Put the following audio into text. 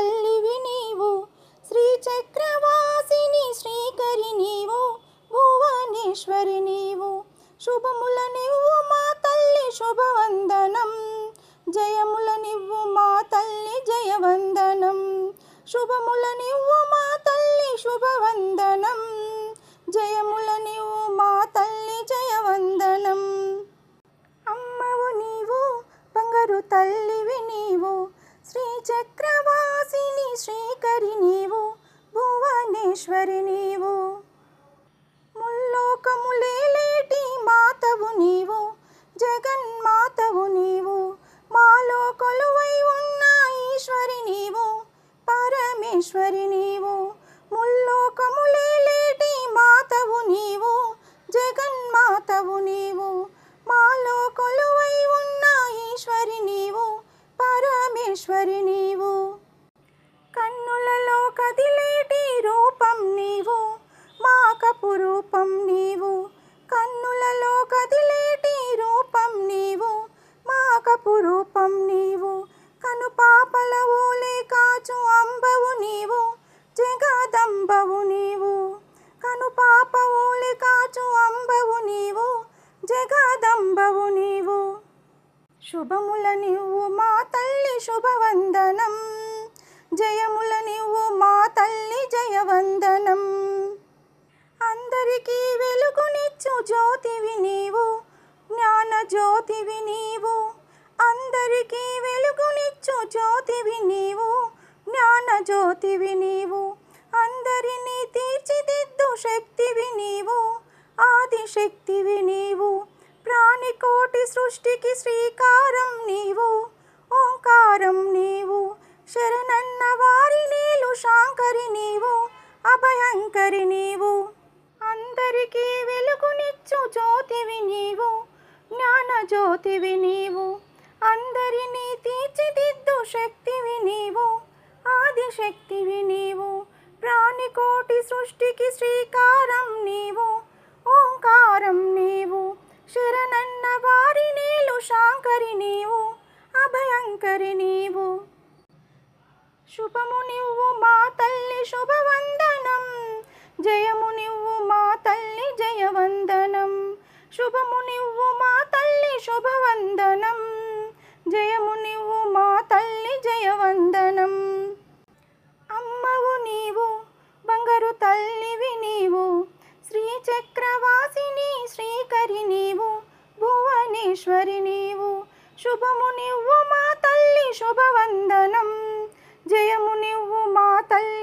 వల్లివి నీవు శ్రీచక్రవాసిని శ్రీకరి నీవు భువనేశ్వరి నీవు. శుభముల నివ్వు మా తల్లి శుభవందనం జయముల నివ్వు మా తల్లి జయవందనం. శుభముల నివ్వు మా శేఖరి నీవు భువనేశ్వరి నీవు. ముల్లోకములేటి మాతవు నీవు జగన్మాతవు నీవు. మాలో కొలువై ఉన్న ఈశ్వరి నీవు పరమేశ్వరి శుభముల నీవు మా తల్లి శుభవందనం. జయముల నీవు మా తల్లి జయవందనం. అందరికీ వెలుగునిచ్చు జ్యోతివి నీవు జ్ఞాన జ్యోతివి నీవు. అందరికీ వెలుగునిచ్చు జ్యోతివి నీవు జ్ఞాన జ్యోతివి నీవు. అందరినీ తీర్చిదిద్దు శక్తివి నీవు ఆది శక్తివి నీవు. కోటి సృష్టికి శ్రీకారం నీవు ఓంకారం నీవు శరణన్న వారి నీలు శాంకరి నీవు అభయంకరి నీవు. అందరికీ వెలుగునిచ్చు జ్యోతివి నీవు జ్ఞాన జ్యోతివి నీవు. అందరినీ తీర్చిదిద్దు శక్తివి నీవు ఆది శక్తివి నీవు. ప్రాణికోటి సృష్టికి శ్రీకారం నీవు ఓంకారం నీవు. శరణన్న వారి నీలు శాంకరి నీవు అభయంకరి నీవు. శుభము నివ్వు మా తల్లి శుభవందనం జయము నివ్వు మా తల్లి జయవందనం. శుభము నివ్వు మా తల్లి శుభవందనం జయము నివ్వు భువనేశ్వరి నీవు శుభము నివ్వు మా తల్లి శుభవందనం. జయము నివ్వు మా తల్లి